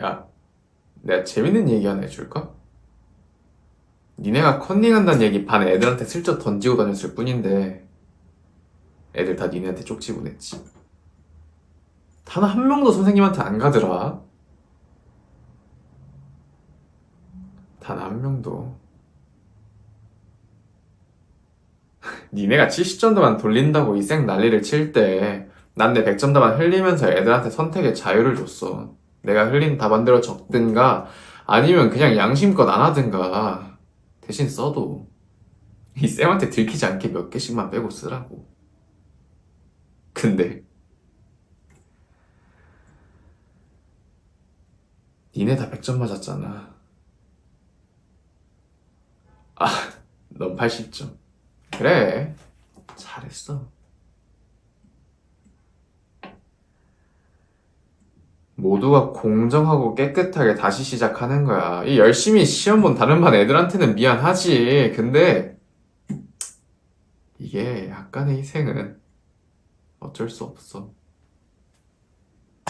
야, 내가 재밌는 얘기 하나 해줄까? 니네가 컨닝한다는 얘기 반 애들한테 슬쩍 던지고 다녔을 뿐인데 애들 다 니네한테 쪽지 보냈지. 단 한 명도 선생님한테 안 가더라. 단 한 명도. 니네가 70점도만 돌린다고 이쌩 난리를 칠 때, 난 내 100점도만 흘리면서 애들한테 선택의 자유를 줬어. 내가 흘린 답안대로 적든가, 아니면 그냥 양심껏 안 하든가, 대신 써도, 이 쌤한테 들키지 않게 몇 개씩만 빼고 쓰라고. 근데, 니네 다 100점 맞았잖아. 아, 넌 80점. 그래. 잘했어. 모두가 공정하고 깨끗하게 다시 시작하는 거야. 이 열심히 시험 본 다른 반 애들한테는 미안하지. 근데 이게 약간의 희생은 어쩔 수 없어.